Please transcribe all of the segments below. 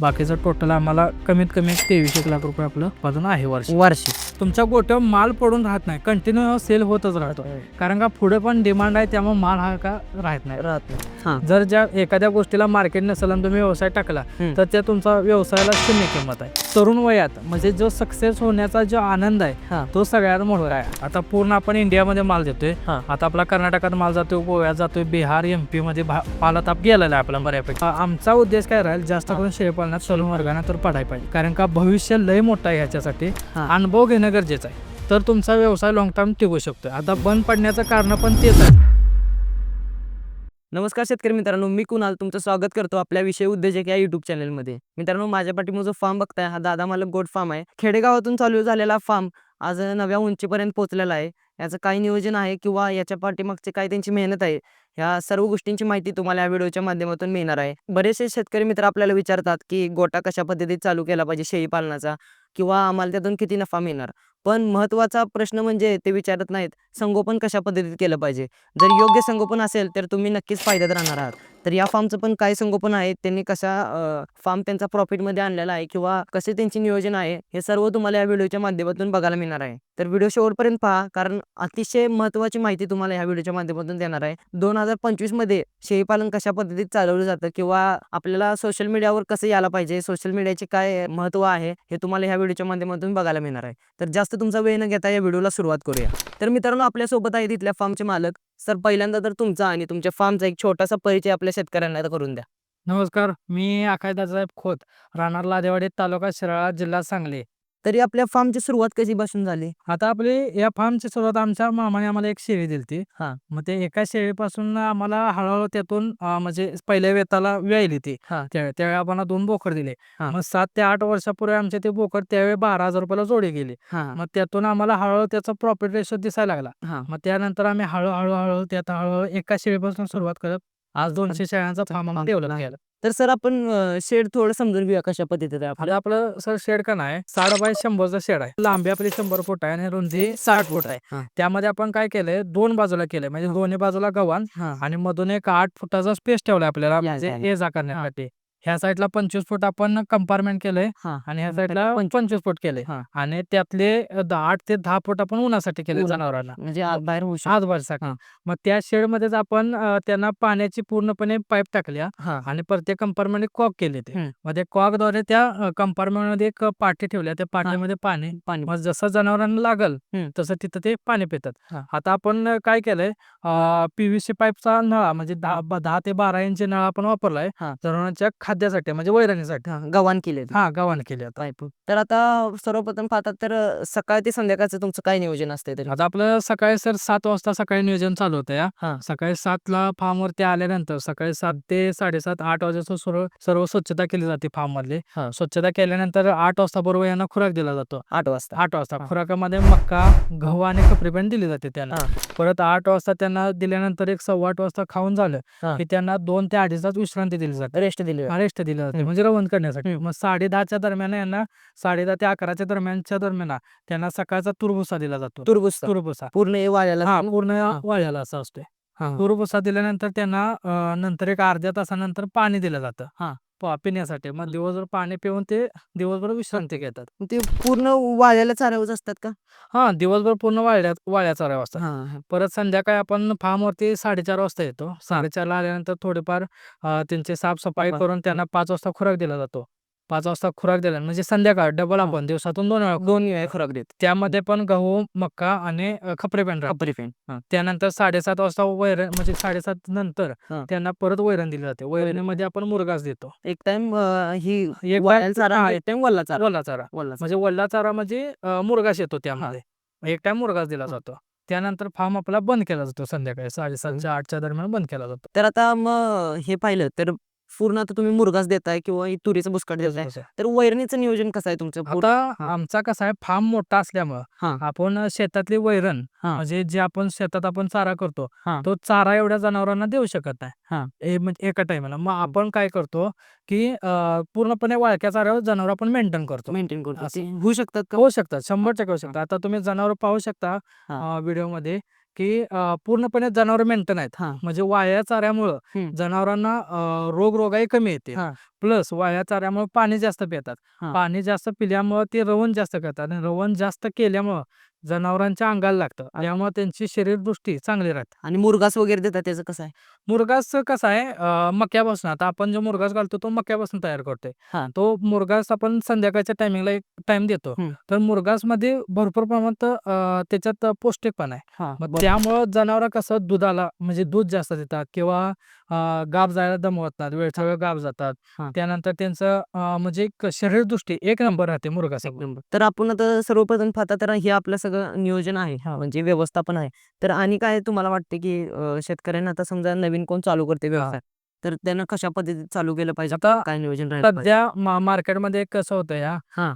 बाकीचं टोटल आम्हाला कमीत कमी एक तेवीस एक लाख रुपये आपलं उत्पादन आहे वर्ष. वार्षिक तुमच्या गोट्यावर माल पडून राहत नाही. कंटिन्यू सेल होतच राहतो. कारण का पुढे पण डिमांड आहे त्यामुळे माल हा का राहत नाही. राहत नाही. हा. जर ज्या एखाद्या गोष्टीला मार्केट नसेल आणि तुम्ही व्यवसाय टाकला. तर त्या तुमचा व्यवसायाला शून्य किंमत आहे. तरुण वयात म्हणजे जो सक्सेस होण्याचा जो आनंद आहे तो सगळ्यात मोठा आहे. आता पूर्ण आपण इंडियामध्ये माल देतोय. हा. आता आपला कर्नाटकात माल जातोय गोव्यात जातोय बिहार एम पी मध्ये पालाताप गेलेला आहे आपला बऱ्यापैकी. आमचा उद्देश काय राहील जास्त करून शेळीपालनात सलून वर्गाने तर पडायला पाहिजे. कारण का भविष्य लय मोठं आहे ह्याच्यासाठी. अनुभव घेणं गरजेचं आहे. तर तुमचा व्यवसाय लॉंग टर्म टिकू शकतो आता बंद पडण्याचं कारण पण तेच आहे. नमस्कार शेतकरी मित्रांनो मी कुणाल तुमचं स्वागत करतो आपल्या विषय उद्योजक या युट्यूब चॅनलमध्ये मित्रांनो माझ्या पाठीमागे जो फार्म बघताय हा दादा मला गोड फार्म आहे. खेडेगावातून चालू झालेला फार्म आज नव्या उंचीपर्यंत पोहोचलेला आहे. याचं काही नियोजन आहे किंवा याच्या पाठीमागचे काय त्यांची मेहनत आहे ह्या सर्व गोष्टींची माहिती तुम्हाला या व्हिडिओच्या माध्यमातून मिळणार आहे. बरेचसे शेतकरी मित्र आपल्याला विचारतात की गोटा कशा पद्धतीत चालू केला पाहिजे शेळी पालनाचा किंवा आम्हाला त्यातून किती नफा मिळणार? पण महत्त्वाचा प्रश्न म्हणजे ते विचारत नाहीत संगोपन कशा पद्धतीत केलं पाहिजे? जर योग्य संगोपन असेल तर तुम्ही नक्कीच फायद्यात राहणार आहात. तर या फार्मचं पण काय संगोपन आहे? त्यांनी कशा फार्म त्यांचा प्रॉफिटमध्ये आणलेला आहे किंवा कसे त्यांचे नियोजन आहे? हे सर्व तुम्हाला या व्हिडिओच्या माध्यमातून बघायला मिळणार आहे. तर व्हिडिओ शेवटपर्यंत पहा कारण अतिशय महत्त्वाची माहिती तुम्हाला या व्हिडिओच्या माध्यमातून देणार आहे. दोन हजार पंचवीसमध्ये शेळीपालन कशा पद्धतीत चालवलं जातं किंवा आपल्याला सोशल मीडियावर कसं यायला पाहिजे? सोशल मीडियाचे काय महत्त्व आहे? हे तुम्हाला ह्या व्हिडिओच्या माध्यमातून बघायला मिळणार आहे. तर जास्त तुमचा वेळ न घेता या व्हिडिओला सुरुवात करूया. तर मित्रांनो आपल्यासोबत आहे तिथल्या फार्मचे मालक सर पहिल्यांदा तर तुमचा आणि तुमच्या फार्मचा एक छोटासा परिचय आपल्या शेतकऱ्यांना करून द्या. नमस्कार मी आकाश दादासाहेब खोत राहणार लादेवाडी तालुका शिराळा जिल्हा सांगली. तरी आपल्या फार्मची सुरुवात कशी बसून झाली? आता आपली या फार्मची सुरुवात आमच्या मामाने आम्हाला एक शेळी दिली ती हा. मग ते एका शेळीपासून आम्हाला हळूहळू त्यातून म्हणजे पहिल्या वेताला वेळली ती हा. त्यावेळी आम्हाला दोन बोकड दिले. मग सात ते आठ वर्षापूर्वी आमचे ते बोकड त्यावेळी बारा हजार रुपयाला जोडी गेली. हा. मग त्यातून आम्हाला हळूहळू त्याचा प्रॉफिट रेशो दिसायला लागला. हा. मग त्यानंतर आम्ही हळूहळू हळूहळू त्यात हळूहळू एका शेळीपासून सुरुवात करत आज दोनशे शेळ्यांचा फार्म केला. तर सर आपण शेड थोडं समजून घेऊया कशा आहे आपलं. आता आपलं सर शेड का नाही साठ बाय शंभरचा शेड आहे. लांबी आपली शंभर फूट आहे आणि रुंदी साठ फूट हा. आहे त्यामध्ये आपण काय केलंय दोन बाजूला केलंय. म्हणजे दोन्ही बाजूला गव्हाण हा. आणि मधून एक आठ फुटाचा स्पेस ठेवलाय आपल्याला या म्हणजे. ये जा करण्यासाठी. ह्या साईडला पंचवीस फूट आपण कंपार्टमेंट केलंय हा आणि ह्या साईडला पंचवीस. फूट केलंय हा. आणि त्यातले आठ ते दहा फूट आपण उन्हासाठी केले उन्हा- जनावरांना म्हणजे आत बाहेर होऊ शकतो भरसाठी हा. मग त्या शेड मध्येच आपण अ, त्यांना पाण्याची पूर्णपणे पाईप टाकल्या हा आणि प्रत्येक कंपार्टमेंट कॉक केले ते हम्म. मग कॉकद्वारे त्या कंपार्टमेंटमध्ये एक पाठी ठेवल्या त्या पाठीमध्ये पाणी पाणी मग जसं जनावरांना लागल हम्म. तसं तिथं ते पाणी पितात हा. आता आपण अ, काय केलंय पीव्हीसी पाईपचा नळा म्हणजे दहा ब- दहा ते बारा इंच नळा आपण वापरलाय हा. जनावरांच्या खाद्यासाठी म्हणजे वैरणीसाठी. हा, गव्हाण केले हा गव्हाण केले आता तर आता सर्वप्रथम पाहतात तर अ, सकाळ ते संध्याकाळचं तुमचं काय नियोजन असते तरी? आता आपलं सकाळी सर सात वाजता सकाळी नियोजन चालू होतं या. हा. सकाळी सातला फार्म वरती आल्यानंतर सकाळी सात ते साडेसात आठ वाजेचं सर्व सर्व स्वच्छता केली जाते फार्म मधली. हा. स्वच्छता केल्यानंतर आठ वाजता बरोबर यांना खुराक दिला जातो. आठ वाजता. आठ वाजता. हा. खुराकामध्ये मक्का गहू आणि कपडे पण दिली जाते त्यांना. परत आठ वाजता त्यांना दिल्यानंतर एक सव्वा आठ वाजता खाऊन झालं हा. की त्यांना दोन ते अडीच तास विश्रांती दिली जाते. रेस्ट दिली रेस्ट दिली जाते. म्हणजे रवंत करण्यासाठी. मग साडे दहाच्या दरम्यान यांना साडे दहा ते अकराच्या दरम्यानच्या दरम्यान त्यांना सकाळचा तुरभुसा दिला जातो. तुरबुस. तुरभुसा पूर्ण वाळ्याला पूर्ण वाळ्याला असा असतोय. तुरभुसा दिल्यानंतर त्यांना नंतर एक अर्ध्या तासानंतर पाणी दिलं जातं. हा. प- पिण्यासाठी. मग दिवसभर पाणी पिऊन ते दिवसभर विश्रांती घेतात. ते पूर्ण वाळ्याला चारावच असतात का? हा दिवसभर पूर्ण वाळ्या वाळ्या चारा हा हा. परत संध्याकाळी आपण फार्म वरती साडेचार वाजता येतो. साडेचारला आल्यानंतर थोडेफार अं, त्यांची साफसफाई सफाई. करून त्यांना पाच वाजता खुराक दिला जातो. पाच वाजता खुराक दिला म्हणजे संध्याकाळ डबल. आपण दिवसातून दोन वेळा दोन वेळा खुराक देत त्यामध्ये पण गहू मक्का आणि खपरे कपरी पेन हा. त्यानंतर साडेसात वाजता वैरण म्हणजे साडेसात नंतर. त्यांना परत वैरण दिली जाते. वैरणीमध्ये आपण मुरगास देतो. एक टाइम ही एक चारा हा, एक टाइम वल्ला चारा. वल्ला चारा. म्हणजे वल्ला चारा म्हणजे मुरगास येतो त्यामध्ये. एक टाइम मुरगास दिला. जातो. त्यानंतर फार्म आपला बंद केला जातो संध्याकाळी साडेसातच्या आठच्या दरम्यान बंद केला जातो. तर आता मग हे पाहिलं तर पूर्ण आता तुम्ही मुरगास देताय किंवा ही तुरीचं बुसकाट देताय. तर वैरणीचं नियोजन कसं आहे तुमचं पूर्ण- आता. आमचा कसा आहे फार्म मोठा असल्यामुळं. आपण शेतातली वैरण हा. म्हणजे जे आपण शेतात आपण चारा करतो हा. तो चारा एवढ्या जनावरांना देऊ शकत हा. नाही हे म्हणजे एका टाइमला मग आपण काय करतो की अं, पूर्णपणे वाळक्या चाऱ्यावर जनावर आपण मेंटेन करतो मेंटेन करतो असं. ते होऊ शकतात का होऊ शकतात शंभर टक्के होऊ शकतात आता तुम्ही जनावर पाहू शकता हा. व्हिडिओमध्ये की पूर्णपणे जनावर मेंटेन आहेत हा म्हणजे वाया चाऱ्यामुळं हम्म. जनावरांना अं, रोगरोगाई कमी येते हा. प्लस वाया चाऱ्यामुळे पाणी जास्त पितात हा. पाणी जास्त पिल्यामुळे ते रवण जास्त करतात आणि रवण जास्त केल्यामुळं जनावरांच्या अंगाला लागतं त्यामुळे त्यांची शरीरदृष्टी चांगली राहते. आणि मुरगास वगैरे देतात त्याचं कसं आहे? मुरगास कसं आहे अं, मक्यापासून. आता आपण जो मुरगास घालतो तो मक्यापासून तयार करतोय. हा. तो मुरगास आपण संध्याकाळच्या टायमिंगला एक टाइम देतो. हम्म. तर मुरगासमध्ये भरपूर प्रमाणात अं, त्याच्यात पौष्टिकपणा आहे. हा मग त्यामुळं जनावर कसं दुधाला म्हणजे दूध जास्त देतात किंवा गाब जायला दमवत नाहीत वेळच्या वेळ गाब जातात. हा. त्यानंतर त्यांचं अं, म्हणजे एक शरीरदृष्टी एक नंबर राहते मुरगास एक नंबर. तर आपण आता सर्वप्रथम पाहता तर हे आपलं सगळं नियोजन आहे. म्हणजे व्यवस्थापन आहे. तर आणि काय तुम्हाला वाटते की अं, शेतकऱ्यांना आता समजा नवीन कोण चालू करते व्यवसाय? तर त्यांना कशा पद्धतीत चालू केलं पाहिजे आता काय नियोजन? सध्या मार्केटमध्ये कसं होतं या हा.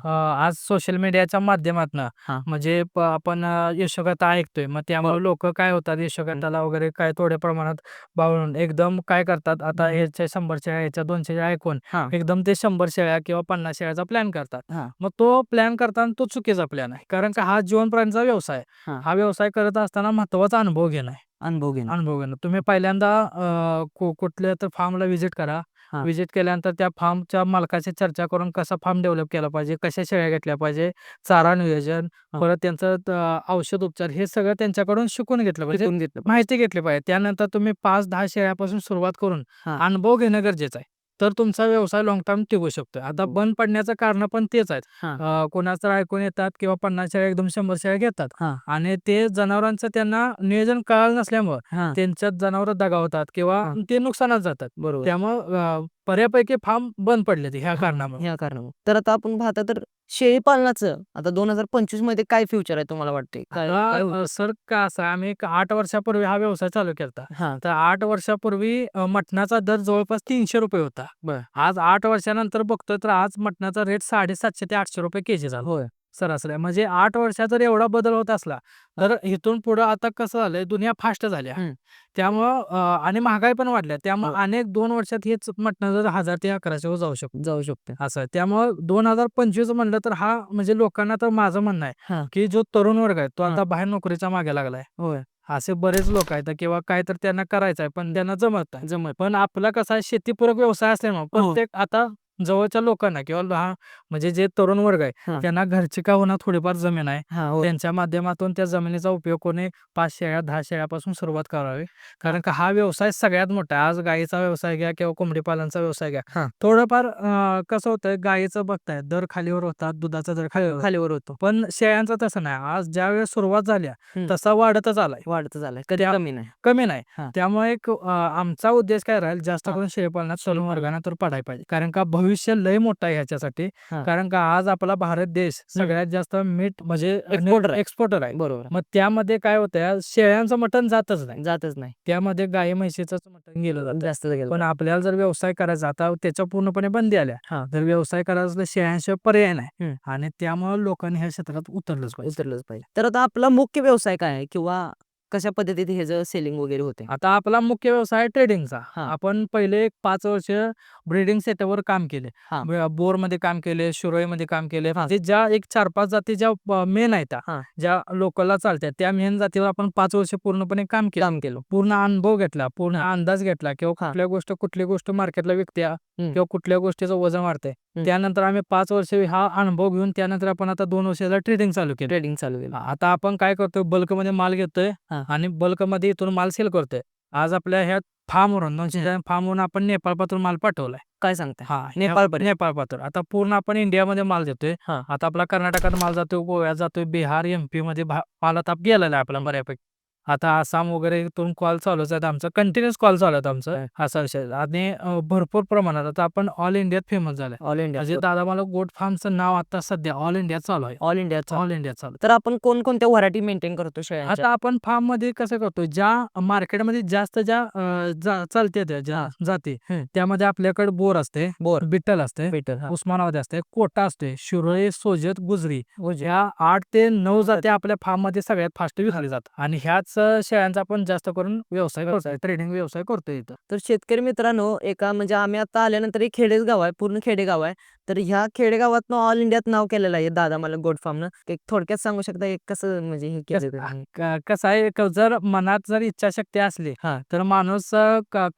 आज सोशल मीडियाच्या माध्यमातून. म्हणजे आपण यशोगाथा ऐकतोय मग त्यामुळे लोक काय होतात यशोगाथाला वगैरे काय थोड्या प्रमाणात बावळून एकदम काय करतात आता. ह्याच्या शंभर शेळ्या ह्याच्या दोनशे शेळ्या ऐकून. एकदम ते शंभर शेळ्या किंवा पन्नास शेळ्याचा प्लॅन करतात. मग तो प्लॅन करताना तो चुकीचा प्लॅन आहे कारण का हा जीवन प्राणीचा व्यवसाय. हा. हा व्यवसाय करत असताना महत्त्वाचा अनुभव घेणं आहे अनुभव घेणं अनुभव घेणं तुम्ही पहिल्यांदा अं, कु- कुठल्या तर फार्मला व्हिजिट करा हा. व्हिजिट केल्यानंतर त्या फार्मच्या मालकाची चर्चा करून कसा फार्म डेव्हलप केला पाहिजे कशा शेळ्या घेतल्या पाहिजे चारा नियोजन हा. परत त्यांचं त- औषध उपचार हे सगळं त्यांच्याकडून शिकून घेतलं पाहिजे शिकून घेतलं माहिती घेतली पाहिजे त्यानंतर तुम्ही पाच दहा शेळ्यापासून सुरुवात करून हा. अनुभव घेणं गरजेचं आहे तर तुमचा व्यवसाय लॉंग टर्म टिकू शकतो आता हो. बंद पडण्याचं कारण पण तेच आहेत कोणाचं ऐकून येतात किंवा पन्नास शेळ्या एकदम शंभर शेळ्या घेतात. आणि ते जनावरांचं त्यांना नियोजन कळालं नसल्यामुळं. त्यांच्यात जनावर दगावतात किंवा. ते नुकसानात जातात बरोबर त्यामुळं बऱ्यापैकी फार्म बंद पडले ह्या कारणामुळे. ह्या कारणामुळे. तर आता आपण पाहता तर शेळी पालनाचं आता दोन हजार पंचवीसमध्ये काय फ्युचर आहे तुम्हाला वाटते काय काय होईल? सर का असं आहे, आम्ही एक आठ वर्षापूर्वी हा व्यवसाय चालू केला हा. तर आठ वर्षापूर्वी अं, मटणाचा दर जवळपास तीनशे रुपये होता. बर. आज आठ वर्षानंतर बघतोय तर आज मटणाचा रेट साडेसातशे ते आठशे रुपये केजी झाला. होय. सरासरी. म्हणजे आठ वर्षात जर एवढा बदल होत असला तर इथून पुढे आता कसं झालंय दुनिया फास्ट झाल्या हम्म. त्यामुळं अं, आणि महागाई पण वाढल्या त्यामुळे हो. अनेक दोन वर्षात हेच मटण जर हजार ते अकराशे वर जाऊ शकतो. जाऊ शकते. असं. आहे त्यामुळं दोन हजार पंचवीस म्हणलं तर हा म्हणजे लोकांना तर माझं म्हणणं हा. आहे की जो तरुण वर्ग आहे तो हा. आता बाहेर नोकरीच्या मागे लागलाय होय. असे बरेच लोक आहेत किंवा काय तर त्यांना करायचं आहे पण त्यांना जमत नाही. जमत पण आपला कसा आहे शेतीपूरक व्यवसाय असल्यामुळे हो. प्रत्येक आता जवळच्या लोकांना किंवा लहान म्हणजे जे तरुण वर्ग आहे हा. त्यांना घरची का होणार थोडीफार जमीन आहे. हा त्यांच्या माध्यमातून त्या जमिनीचा उपयोग कोणी पाच शेळ्या दहा शेळ्यापासून सुरुवात करावी. कारण का हा व्यवसाय सगळ्यात मोठा आहे. आज गायीचा व्यवसाय घ्या किंवा कोंबडी पालनचा व्यवसाय घ्या. हा. थोडंफार अं, कसं होतंय गायीचं बघताय दर खालीवर होतात दुधाचा दर खालीवर होतो. पण शेळ्यांचं तसं नाही. आज ज्या वेळेस सुरुवात झाल्या हम्म. तसा वाढतच आलाय. वाढत झालाय कधी त्या- कमी नाही. कमी नाही. हा. त्यामुळे एक अं, आमचा उद्देश काय राहील? जास्त हा. करून शेळीपालनात तरुण वर्गाने तर पडायला पाहिजे. कारण का भविष्य लय मोठं आहे ह्याच्यासाठी. हा. कारण का आज आपला भारत देश सगळ्यात जास्त मीठ म्हणजे Exporter आहे. एक्सपोर्टर आहे. बरोबर. मग त्यामध्ये काय होतं शेळ्यांचं मटण जातच नाही. जातच नाही. त्यामध्ये गाई म्हशीचं मटण गेलं जातं. जास्त गेलं पण आपल्याला जर व्यवसाय करायचा आता त्याच्या पूर्णपणे बंदी आल्या. हा. जर व्यवसाय करायचा असला शेळ्यांशिवाय पर्याय नाही. हम्म. आणि त्यामुळे लोकांनी ह्या क्षेत्रात उतरलंच पाहिजे. उतरलंच पाहिजे. तर आता आपला मुख्य व्यवसाय काय आहे? किंवा कशा पद्धतीत ह्याचं सेलिंग वगैरे होते आता आपला मुख्य व्यवसाय ट्रेडिंगचा हा. आपण पहिले एक पाच वर्ष ब्रीडिंग सेटअपवर काम केले. बोरमध्ये काम केले शिरोईमध्ये काम केले हा. म्हणजे ज्या एक चार पाच जाती ज्या मेन आहेत हा. ज्या लोकलला चालतात त्या मेन जातीवर आपण पाच वर्ष पूर्णपणे काम केलं काम केलं पूर्ण अनुभव घेतला पूर्ण अंदाज घेतला किंवा हा. कुठल्या गोष्ट कुठली गोष्ट मार्केटला विकत्या हम्म. किंवा कुठल्या गोष्टीचं वजन वाढतंय. त्यानंतर आम्ही पाच वर्ष हा अनुभव घेऊन त्यानंतर आपण आता दोन वर्षाला ट्रेडिंग चालू केलं. ट्रेडिंग चालू केलं. आता आपण काय करतोय बल्कमध्ये माल घेतोय. आणि बल्कमध्ये इथून माल सेल करतोय. आज आपल्या ह्या फार्मवरून दोनशे फार्मवरून आपण नेपाळपासून माल पाठवलाय. काय सांगताय? हा नेपाळपर्यंत? नेपाळपासून. आता पूर्ण आपण इंडियामध्ये माल देतोय. हा. आता आपला कर्नाटकात माल जातोय गोव्यात जातोय बिहार एमपी मध्ये माल आता गेलेला आहे आपला बऱ्यापैकी. आता आसाम वगैरे इथून कॉल चालूच आहेत. आमचं कंटिन्युअस कॉल चालू आहेत आमचं असा विषय. आणि भरपूर प्रमाणात आता आपण ऑल इंडियात फेमस झालाय. ऑल इंडिया म्हणजे दादा मला गोट फार्मचं नाव आता सध्या ऑल इंडियात चालू आहे. ऑल इंडिया ऑल इंडियात चालू. तर आपण कोणकोणत्या व्हरायटी मेंटेन करतो आता आपण फार्ममध्ये कसं करतो ज्या मार्केटमध्ये जास्त ज्या चालते त्या ज्या जाती. त्यामध्ये आपल्याकडे बोर असते बोर. बिट्टल असते बेटर उस्मानाबाद असते कोटा असते शिरोळे सोजत गुजरी ह्या आठ ते नऊ जाती आपल्या फार्ममध्ये सगळ्यात फास्ट विकली जातात. आणि ह्याच शेळ्यांचा आपण जास्त करून व्यवसाय करतोय ट्रेडिंग व्यवसाय करतोय इथं. तर शेतकरी मित्रांनो एका म्हणजे आम्ही आता आल्यानंतर एक खेडेच गाव आहे पूर्ण खेडेगाव आहे. तर ह्या खेडेगावातनं ऑल इंडियात नाव केलेलं आहे दादा मला गोड फार्मनं एक थोडक्यात सांगू शकता एक कसं म्हणजे हे केलं कस- आहे जर मनात जर इच्छाशक्ती असली हा. तर माणूस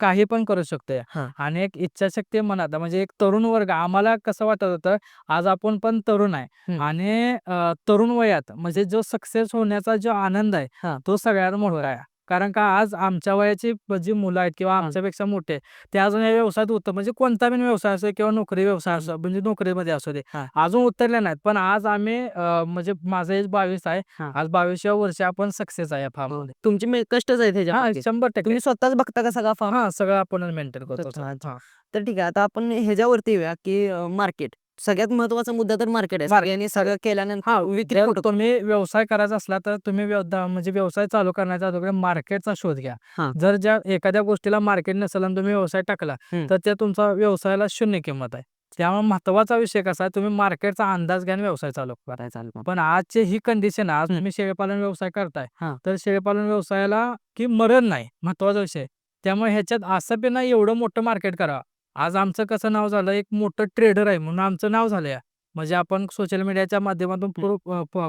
काही पण करू शकतोय. आणि एक इच्छाशक्ती मनात म्हणजे एक तरुण वर्ग आम्हाला कसं वाटत होतं आज आपण पण तरुण आहे. आणि तरुण वयात म्हणजे जो सक्सेस होण्याचा जो आनंद आहे हा. तो सगळ्यात मोठा आहे कारण का आज आमच्या वयाची जी मुलं आहेत किंवा आमच्यापेक्षा मोठे ते अजून या व्यवसायात होतं म्हणजे कोणता पण व्यवसाय असो किंवा नोकरी व्यवसाय असो म्हणजे नोकरीमध्ये असू दे हा. अजून उतरले नाहीत पण आज आम्ही म्हणजे माझं एज बावीस आहे हा. आज बावीसव्या वर्षी आपण सक्सेस आहे फार्म तुमची मे- कष्टच आहे त्याच्या हा मागे. शंभर टक्के तुम्ही स्वतःच बघता का सगळा फार्म हा सगळं आपण मेंटेन करतो. हा. तर ठीक आहे आता आपण ह्याच्यावरती येऊया की मार्केट सगळ्यात महत्त्वाचा मुद्दा तर मार्केट आहे. सगळ्यांनी सगळं केल्यानंतर हा विक्री कुठं- तुम्ही व्यवसाय करायचा असला तर तुम्ही व्यव- दा- म्हणजे व्यवसाय चालू करण्याच्या अगोदर मार्केटचा शोध घ्या. जर ज्या एखाद्या गोष्टीला मार्केट नसेल आणि तुम्ही व्यवसाय टाकला हम्म. तर त्या तुमचा व्यवसायाला शून्य किंमत आहे त्यामुळे महत्त्वाचा विषय कसा आहे तुम्ही मार्केटचा अंदाज घ्या आणि व्यवसाय चालू करा बरं, चालेल मग. पण आजची ही कंडिशन आज हम्म. तुम्ही शेळीपालन व्यवसाय करताय हा. तर शेळीपालन व्यवसायाला की मरण नाही महत्त्वाचा विषय त्यामुळे ह्याच्यात असं बी नाही एवढं मोठं मार्केट करा आज आमचं कसं नाव झालं एक मोठं ट्रेडर आहे म्हणून आमचं नाव झालंय म्हणजे आपण सोशल मीडियाच्या माध्यमातून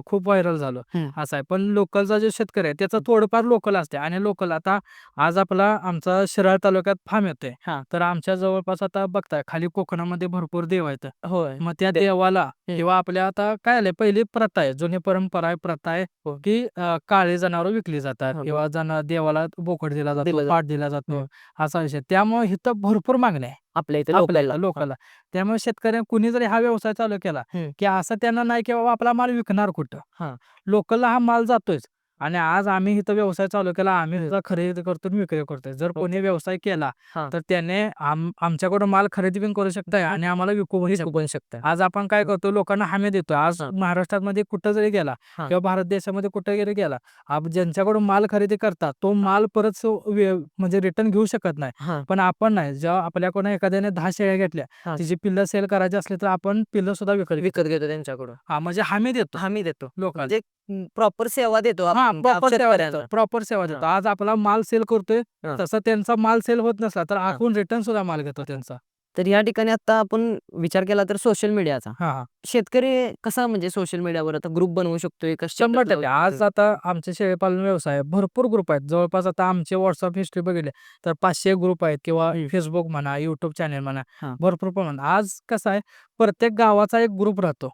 खूप व्हायरल झालो. असं आहे पण लोकलचा जो शेतकरी आहे त्याचं थोडंफार लोकल असते आणि लोकल आता आज आपला आमचा शिराळ तालुक्यात फार्म येतोय हा. तर आमच्या जवळपास आता बघताय खाली कोकणामध्ये भरपूर देव आहेत होय मग त्या देवाला. किंवा आपल्या आता काय आलंय पहिली प्रथा आहे जुनी परंपरा आहे प्रथा आहे हो. की काळी जनावर विकली जातात हो, किंवा जन देवाला बोकड दिला जातो. पाठ दिला जातो हम्म. असा विषय त्यामुळे इथं भरपूर मागणी आहे आपल्या इथे आपल्याला लोकलला. लोकांना त्यामुळे शेतकऱ्या कुणी जरी हा व्यवसाय चालू केला हम्म. की असं त्यांना नाही की बाबा आपला माल विकणार हा. कुठं लोकलला हा माल जातोयच. आणि आज आम्ही इथं व्यवसाय चालू केला आम्ही खरेदी करतो आणि विक्री करतोय जर हो. कोणी व्यवसाय केला हा. तर त्याने आम- आमच्याकडून माल खरेदी पण करू शकताय आणि आम्हाला विकू पण शकतो पण शकता आज आपण काय करतो लोकांना हमी देतो आज हा. महाराष्ट्रात मध्ये कुठं जरी गेला हा. किंवा भारत देशामध्ये कुठं जरी गेला आप ज्यांच्याकडून माल खरेदी करतात तो माल परत सो- वे- म्हणजे रिटर्न घेऊ शकत नाही हा पण आपण नाही जेव्हा आपल्याकडून एखाद्याने दहा शेळ्या घेतल्या हा. तिची पिल्लं सेल करायची असली तर आपण पिल्लं सुद्धा विकत घेतो. विकत घेतो त्यांच्याकडून हा म्हणजे हमी देतो हमी देतो लोकांना म्हणजे प्रॉपर सेवा देतो हा प्रॉपर सेवा. देतो प्रॉपर सेवा देतो आज आपला माल सेल करतोय. तसं त्यांचा माल सेल होत नसला तर आपण रिटर्न सुद्धा माल घेतो त्यांचा तर या ठिकाणी आता आपण विचार केला तर सोशल मीडियाचा शेतकरी कसा म्हणजे सोशल मीडियावर आता ग्रुप बनवू शकतोय का शंभर टक्के आज? आता आमचे शेळीपालन व्यवसाय. भरपूर ग्रुप आहेत जवळपास आता आमचे व्हॉट्सअप हिस्ट्री बघितले तर पाचशे ग्रुप आहेत किंवा फेसबुक म्हणा युट्यूब चॅनल म्हणा. भरपूर प्रमाणात आज कसं आहे प्रत्येक गावाचा एक ग्रुप राहतो.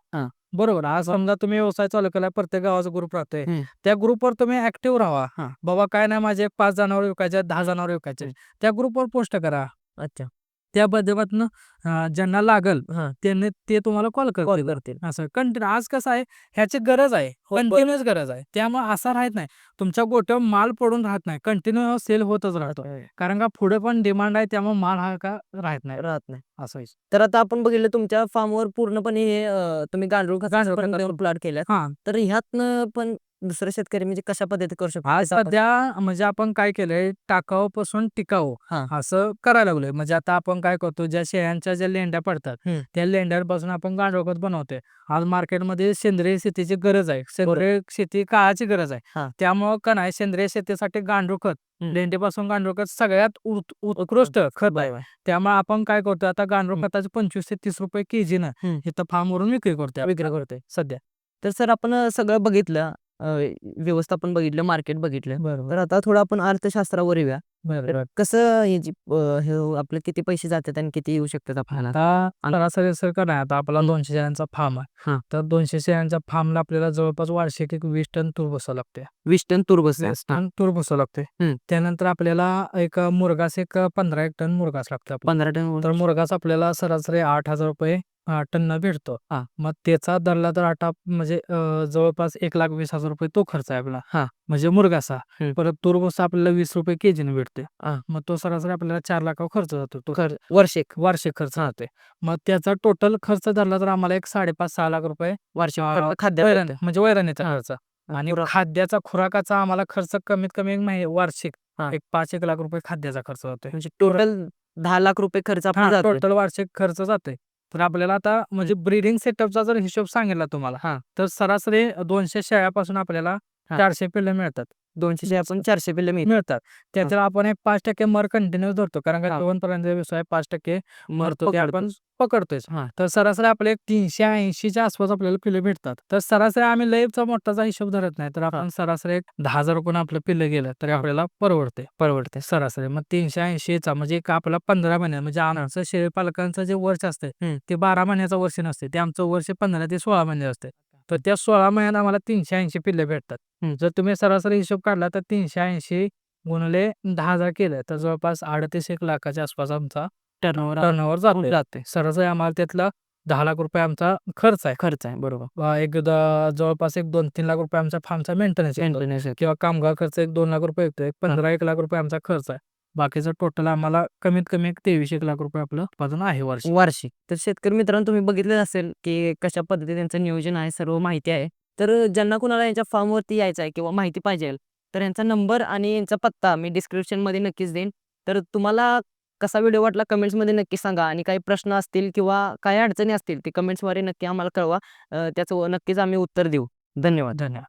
बरोबर आज समजा तुम्ही व्यवसाय चालू केला प्रत्येक गावाचा ग्रुप राहतोय हम्म. त्या ग्रुपवर तुम्ही ऍक्टिव्ह हा. राहा बाबा काय नाही माझे एक पाच जनावर विकायचे आहेत, दहा जनावर विकायचे आहेत. त्या ग्रुपवर पोस्ट करा अच्छा त्या माध्यमातून ज्यांना लागल त्यांनी ते तुम्हाला कॉल कॉल करतील. असं. कंटिन्यू आज कसं आहे ह्याची गरज आहे. हो. कंटिन्युअस गरज आहे. त्यामुळे असा राहत नाही. तुमच्या गोट्यावर माल पडून राहत नाही. कंटिन्यू सेल होतच राहतो. कारण का पुढे पण डिमांड आहे त्यामुळे माल हा का राहत नाही. राहत नाही. असं. तर आता आपण बघितलं तुमच्या फार्मवर पूर्णपणे हे तुम्ही गांडूळ प्लॉट केला हा. तर ह्यातनं पण दुसरे शेतकरी म्हणजे कशा पद्धती करू शकतो आज कसा आपण- सध्या म्हणजे आपण काय केलंय टाकाऊ पासून टिकाऊ हा. असं करायला लागलोय म्हणजे आता आपण काय करतो ज्या शेळ्यांच्या ज्या लेंड्या पडतात हम्म. त्या लेंड्यांपासून आपण गांडूळ खत बनवतोय आज मार्केटमध्ये सेंद्रिय शेतीची गरज आहे सेंद्रिय शेती काळाची गरज आहे. त्यामुळं का नाही सेंद्रिय शेतीसाठी गांडूळ खत हम्म. लेंडीपासून गांडूळ खत सगळ्यात उत- उत्कृष्ट खत आहे. त्यामुळे आपण काय करतो आता गांडूळ हम्म. खताचे पंचवीस ते तीस रुपये केजी न हम्म. इथं फार्म वरून विक्री करतोय विक्री करतोय सध्या तर सर आपण अं, सगळं बघितलं अं, व्यवस्थापन बघितलं मार्केट बघितलं. बरोबर. तर आता थोडं आपण अर्थशास्त्रावर येऊया. बरोबर कसं हे जी अं, हे आपले किती पैसे जातात आणि किती येऊ शकतात आपल्याला? आता सरासरी सर का नाही आता आपला हम्म. दोनशे शेळ्यांचा फार्म आहे. हा. तर दोनशे शेळ्यांच्या फार्मला आपल्याला जवळपास वार्षिक एक वीस टन तूर बसावं लागते वीस टन तूर बस टन तूर बसावं लागते हम्म. त्यानंतर आपल्याला एक मुरगास एक पंधरा एक टन मुरगास लागतो. पंधरा टन तर मुरगास आपल्याला सरासरी आठ हजार रुपये टन भेटतो हा. मग त्याचा धरला तर आटा म्हणजे अं, जवळपास एक लाख वीस हजार रुपये तो खर्च आहे आपला हा. म्हणजे मुरगासा हम्म. परत तूर बसा आपल्याला वीस रुपये केजीने भेटते हा. मग तो सरासरी आपल्याला चार लाखावर खर्च जातो तो खर वर्षिक वार्षिक खर्च राहते मग त्याचा टोटल खर्च धरला तर आम्हाला एक साडेपाच सहा लाख रुपये वार्षिक अं, फक्त खाद्य वैरण भेटतं. म्हणजे वैरणीचा हा. खर्च आणि खुराक. खाद्याचा खुराकाचा आम्हाला खर्च कमीत कमी एक माहि- वार्षिक हा. एक पाच एक लाख रुपये खाद्याचा खर्च होतोय म्हणजे टोटल दहा लाख रुपये खर्च आपला जातोय. टोटल वार्षिक खर्च जातोय तर आपल्याला आता म्हणजे ब्रीडिंग सेटअपचा जर हिशोब सांगितला तुम्हाला हा. तर सरासरी दोनशे शेळ्यापासून आपल्याला हा. चारशे पिल्ले मिळतात. दोनशे आपण चारशे पिल्ले मिळतात. मिळतात. त्याच्यात आपण एक पाच टक्के मर कंटिन्यू धरतो. कारण का हा. दोन पर्यंत व्यवसाय पाच टक्के मरतो ते आपण. पकडतोय हा. तर सरासरी आपले एक तीनशे ऐंशीच्या आसपास आपल्याला पिल्ले भेटतात. तर सरासरी आम्ही लयचा मोठाचा हिशोब धरत नाही. तर आपण सरासरी एक दहा हजार रुपये आपलं पिल्लं गेलं तरी आपल्याला परवडते. परवडते सरासरी. मग तीनशे ऐंशीचा म्हणजे एक आपला पंधरा महिन्या म्हणजे आमचं शेळी पालकांचं जे वर्ष असते हम्म. ते बारा महिन्याचं वर्ष नसते ते आमचं वर्ष पंधरा ते सोळा महिने असते तर त्या सोळा महिन्यात आम्हाला तीनशे ऐंशी पिल्ले भेटतात. हम्म. जर तुम्ही सरासरी हिशोब काढला तर तीनशे ऐंशी गुणले दहा हजार केले. तर जवळपास अडतीस एक लाखाच्या आसपास आमचा टर्नओव्हर टर्नओव्हर जातो जाते. सरासरी आम्हाला त्यातला दहा लाख रुपये आमचा खर्च आहे. खर्च आहे. बरोबर. एक द- जवळपास एक दोन तीन लाख रुपये आमचा फार्मचा मेंटेनन्स Maintenance आहे. किंवा कामगार खर्च एक दोन लाख रुपये येतो एक पंधरा एक लाख रुपये आमचा खर्च आहे. बाकीचं टोटल आम्हाला कमीत कमी एक तेवीस एक लाख रुपये आपलं उत्पादन आहे वर्ष वार्षिक. तर शेतकरी मित्रांनो तुम्ही बघितलं असेल की कशा पद्धतीने त्यांचं नियोजन आहे सर्व माहिती आहे. तर ज्यांना कुणाला यांच्या फार्मवरती यायचं आहे किंवा माहिती पाहिजे तर यांचा नंबर आणि यांचा पत्ता मी डिस्क्रिप्शनमध्ये नक्कीच देईन. तर तुम्हाला कसा व्हिडिओ वाटला कमेंट्समध्ये नक्की सांगा आणि काही प्रश्न असतील किंवा काही अडचणी असतील ते कमेंट्सद्वारे नक्की आम्हाला कळवा. त्याचं नक्कीच आम्ही उत्तर देऊ. धन्यवाद. धन्यवाद.